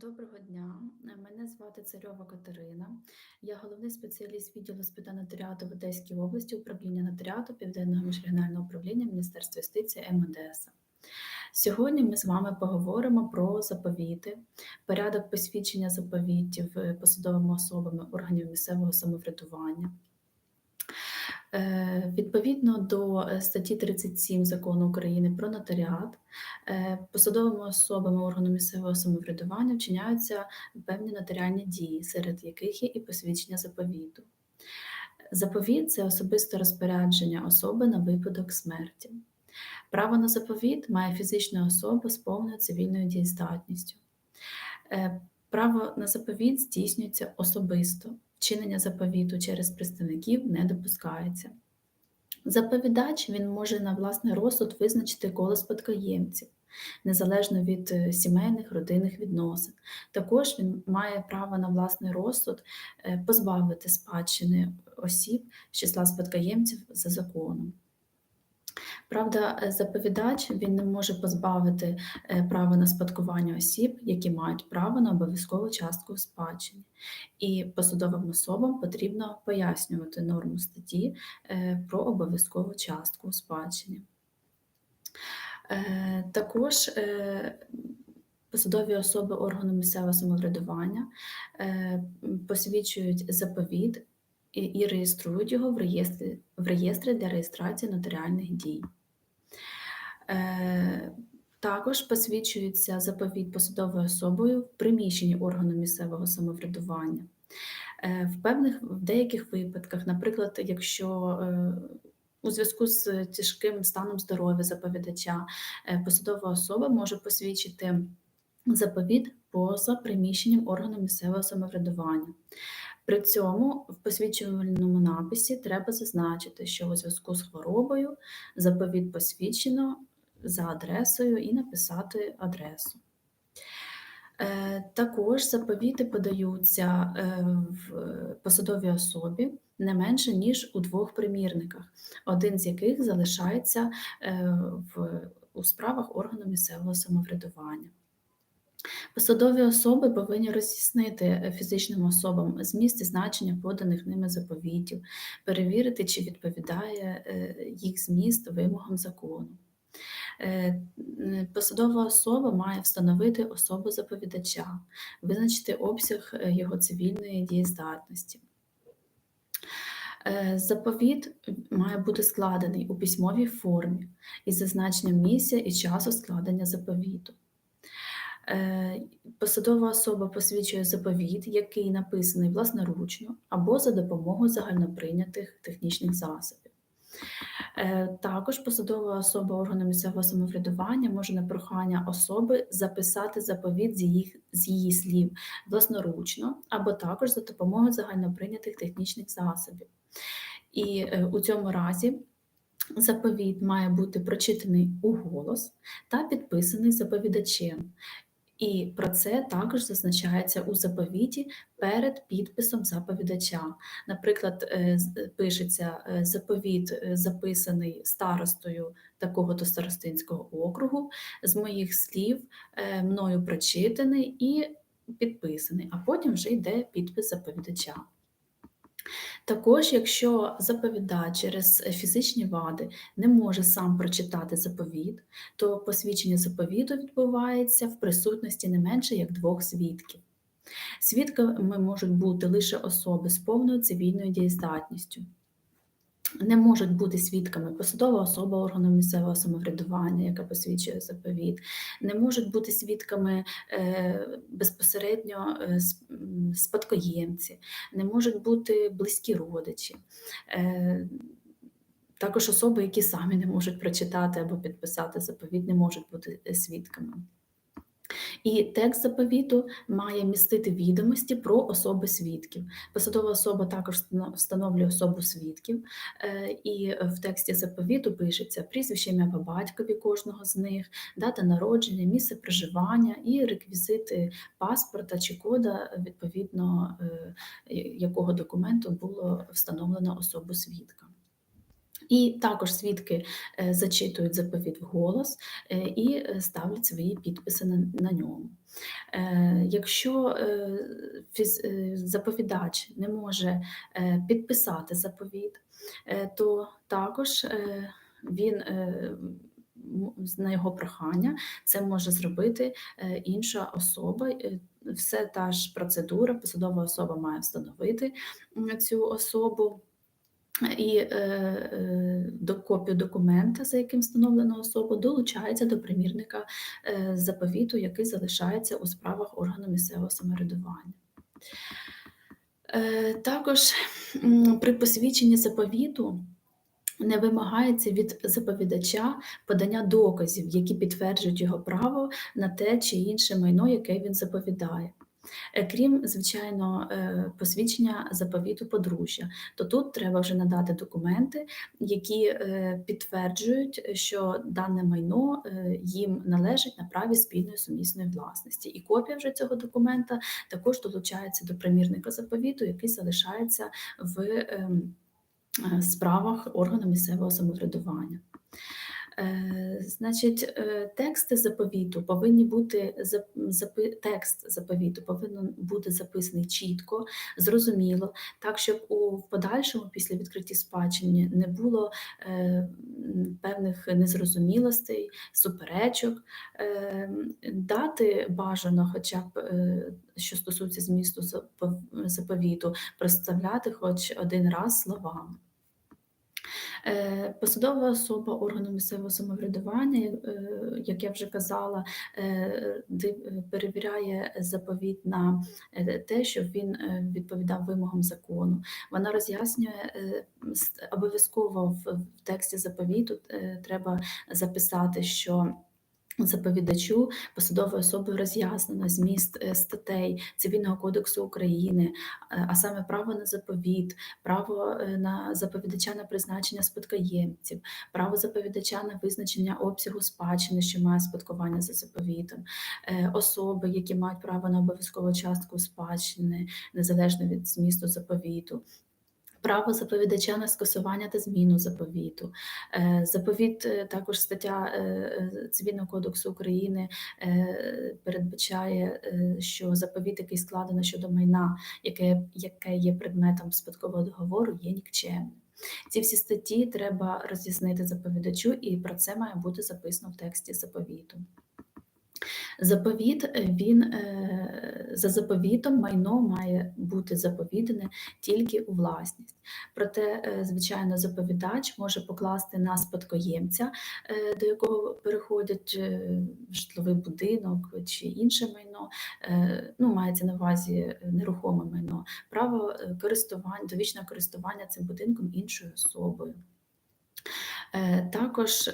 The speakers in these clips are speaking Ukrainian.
Доброго дня, мене звати Царьова Катерина. Я головний спеціаліст відділу з питань нотаріату в Одеській області управління нотаріату Південного міжрегіонального управління Міністерства юстиції МОДС. Сьогодні ми з вами поговоримо про заповіти, порядок посвідчення заповітів е, посадовими особами органів місцевого самоврядування. Е, відповідно до е, статті 37 закону України про нотаріат, е, посадовими особами органу місцевого самоврядування вчиняються певні нотаріальні дії, серед яких є і посвідчення заповіту. Заповіт це особисте розпорядження особи на випадок смерті. Право на заповіт має фізична особа з повною цивільною дієздатністю. Право на заповіт здійснюється особисто вчинення заповіту через представників не допускається. Заповідач він може на власний розсуд визначити коло спадкоємців, незалежно від е, сімейних родинних відносин. Також він має право на власний розсуд е, позбавити спадщини осіб з числа спадкоємців за законом. Правда, е, заповідач він не може позбавити е, права на спадкування осіб, які мають право на обов'язкову частку в спадщині. І посадовим особам потрібно пояснювати норму статті е, про обов'язкову частку у спадщині. Також посадові особи органу місцевого самоврядування посвідчують заповіт і, реєструють його в реєстрі, в реєстрі для реєстрації нотаріальних дій. Е, також посвідчується заповідь посадовою особою в приміщенні органу місцевого самоврядування. Е, в певних в деяких випадках, наприклад, якщо е, у зв'язку з тяжким станом здоров'я заповідача посадова особа може посвідчити заповіт поза приміщенням органу місцевого самоврядування. При цьому в посвідчувальному написі треба зазначити, що у зв'язку з хворобою заповіт посвідчено за адресою і написати адресу. Е, також заповіти подаються е, в посадовій особі не менше, ніж у двох примірниках, один з яких залишається е, в, у справах органу місцевого самоврядування. Посадові особи повинні роз'яснити е, фізичним особам зміст і значення поданих ними заповітів, перевірити, чи відповідає е, їх зміст вимогам закону. Е, посадова особа має встановити особу заповідача, визначити обсяг його цивільної дієздатності. Заповіт має бути складений у письмовій формі із зазначенням місця і часу складення заповіту. Е, посадова особа посвідчує заповіт, який написаний власноручно або за допомогою загальноприйнятих технічних засобів. Е, також посадова особа органу місцевого самоврядування може на прохання особи записати заповіт з її, з її слів власноручно, або також за допомогою загальноприйнятих технічних засобів. І е, у цьому разі заповіт має бути прочитаний у голос та підписаний заповідачем. І про це також зазначається у заповіті перед підписом заповідача. Наприклад, е, пишеться е, заповіт, е, записаний старостою такого-то старостинського округу, з моїх слів, мною прочитаний і підписаний, а потім вже йде підпис заповідача. Також, якщо заповідач через фізичні вади не може сам прочитати заповіт, то посвідчення заповіту відбувається в присутності не менше як двох свідків. Свідками можуть бути лише особи з повною цивільною дієздатністю не можуть бути свідками посадова особа органу місцевого самоврядування, яка посвідчує заповіт, не можуть бути свідками е, безпосередньо е, спадкоємці, не можуть бути близькі родичі. Е, також особи, які самі не можуть прочитати або підписати заповіт, не можуть бути свідками. І текст заповіту має містити відомості про особи свідків. Посадова особа також встановлює особу свідків, е, і в тексті заповіту пишеться прізвище ім'я по батькові кожного з них, дата народження, місце проживання і реквізити паспорта чи кода, відповідно е, якого документу було встановлено особу свідка. І також свідки е, зачитують заповіт вголос е, і е, ставлять свої підписи на, ньому. Якщо заповідач не може підписати заповіт, то також він на його прохання це може зробити інша особа. Все та ж процедура, посадова особа має встановити цю особу і е, е, до копію документа, за яким встановлена особа, долучається до примірника е, заповіту, який залишається у справах органу місцевого самоврядування. Е, Також при посвідченні заповіту не вимагається від заповідача подання доказів, які підтверджують його право на те чи інше майно, яке він заповідає. Е, Крім, звичайно, е, посвідчення заповіту подружжя, то тут треба вже надати документи, які е, підтверджують, що дане майно їм належить на праві спільної сумісної власності. І копія вже цього документа також долучається до примірника заповіту, який залишається в ем, справах органу місцевого самоврядування. Е, Значить, е, тексти заповіту повинні бути запи- текст заповіту повинен бути записаний чітко, зрозуміло, так щоб у подальшому, після відкриття спадщини, не було е, певних незрозумілостей, суперечок. Е, Дати бажано, хоча б е, що стосується змісту заповіту, представляти хоч один раз словами. Е, Посадова особа органу місцевого самоврядування, е, як я вже казала, е, перевіряє заповіт на те, щоб він відповідав вимогам закону. Вона роз'яснює обов'язково в тексті заповіту треба записати, що Заповідачу посадовою особою роз'яснено зміст е, статей Цивільного кодексу України, е, а саме право на заповіт, право е, на заповідача на призначення спадкоємців, право заповідача на визначення обсягу спадщини, що має спадкування за заповітом, особи, які мають право на обов'язкову частку спадщини, незалежно від змісту заповіту. Право заповідача на скасування та зміну заповіту. Е, Заповіт, е, також стаття е, Цивільного кодексу України передбачає, що заповіт, який складено щодо майна, яке, яке є предметом спадкового договору, є нікчемним. Ці всі статті треба роз'яснити заповідачу, і про це має бути записано в тексті заповіту. Заповіт е, він е, за заповітом майно має бути заповідане тільки у власність. Проте, е, звичайно, заповідач може покласти на спадкоємця, до якого переходять житловий будинок чи інше майно. Ну, мається на увазі нерухоме майно, право користування, довічного користування цим будинком іншою особою. Також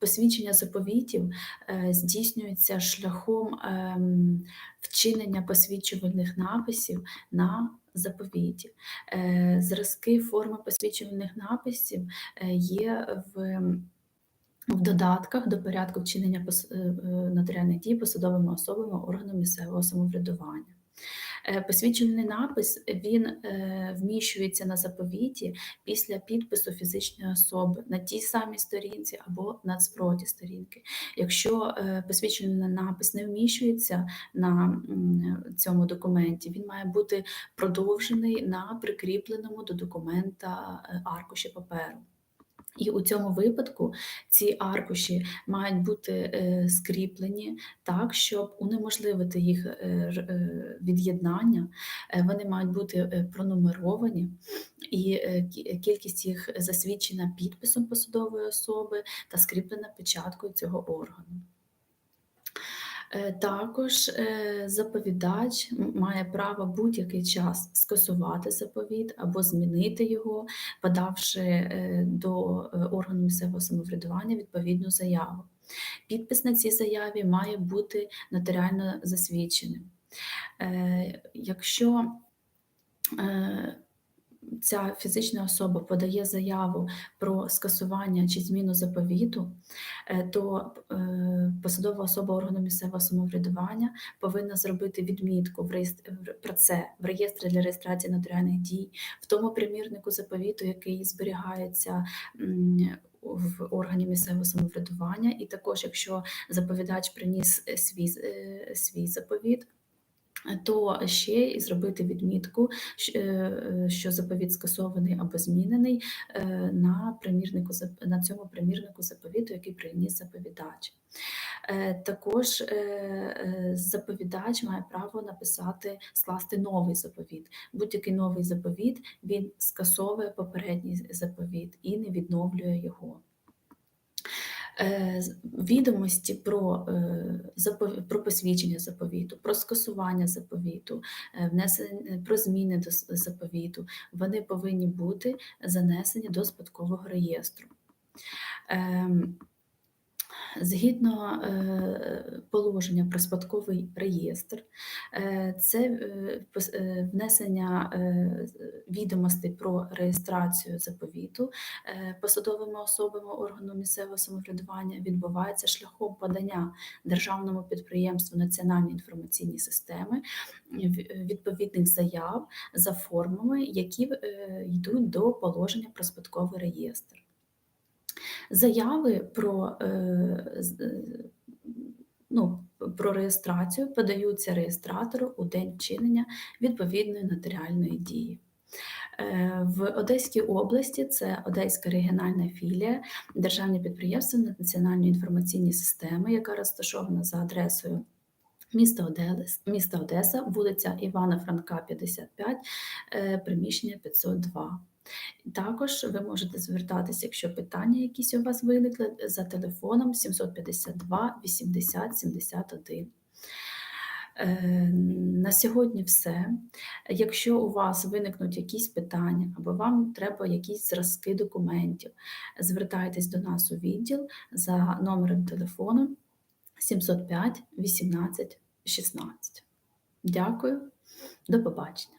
посвідчення заповітів е, здійснюється шляхом ем, вчинення посвідчувальних написів на заповіті. Е, Зразки форми посвідчувальних написів е, є в в додатках до порядку вчинення нотаріальних дій посадовими особами органу місцевого самоврядування. Е, Посвідчений напис він е, вміщується на заповіті після підпису фізичної особи на тій самій сторінці або на спроті сторінки. Якщо е, посвідчений напис не вміщується на цьому документі, він має бути продовжений на прикріпленому до документа аркуші паперу. І у цьому випадку ці аркуші мають бути е, скріплені так, щоб унеможливити їх е, е, від'єднання. Вони мають бути пронумеровані, і кількість їх засвідчена підписом посадової особи та скріплена печаткою цього органу. Е, Також е, заповідач має право будь-який час скасувати заповіт або змінити його, подавши е, до органу місцевого самоврядування відповідну заяву. Підпис на цій заяві має бути нотаріально засвідченим. Якщо ця фізична особа подає заяву про скасування чи зміну заповіту, е, то е, посадова особа органу місцевого самоврядування повинна зробити відмітку в реєстр... про це в реєстрі для реєстрації нотаріальних дій, в тому примірнику заповіту, який зберігається в органі місцевого самоврядування, і також, якщо заповідач приніс е, свій, свій заповіт. То ще і зробити відмітку, е, що заповіт скасований або змінений е, на примірнику на цьому примірнику заповіту, який приніс заповідач. Е, Також заповідач має право написати, скласти новий заповіт. Будь-який новий заповіт він скасовує попередній заповіт і не відновлює його. Е, Відомості про, е, про посвідчення заповіту, про скасування заповіту, е, внесення про зміни до заповіту, вони повинні бути занесені до спадкового реєстру. Згідно е, положення про спадковий реєстр, е, це е, внесення відомостей про реєстрацію заповіту посадовими особами органу місцевого самоврядування відбувається шляхом подання державному підприємству Національні інформаційні системи відповідних заяв за формами, які йдуть до положення про спадковий реєстр. Заяви про, е, е, ну, про реєстрацію подаються реєстратору у день вчинення відповідної нотаріальної дії. Е, В Одеській області це Одеська регіональна філія Державне підприємство Національної інформаційні системи, яка розташована за адресою міста Одес, міста Одеса, вулиця Івана Франка, 55, е, приміщення 502. Також ви можете звертатися, якщо питання якісь у вас виникли, за телефоном 752 80 71. Е, На сьогодні все. Якщо у вас виникнуть якісь питання або вам треба якісь зразки документів, звертайтесь до нас у відділ за номером телефону 705 18 16. Дякую, до побачення.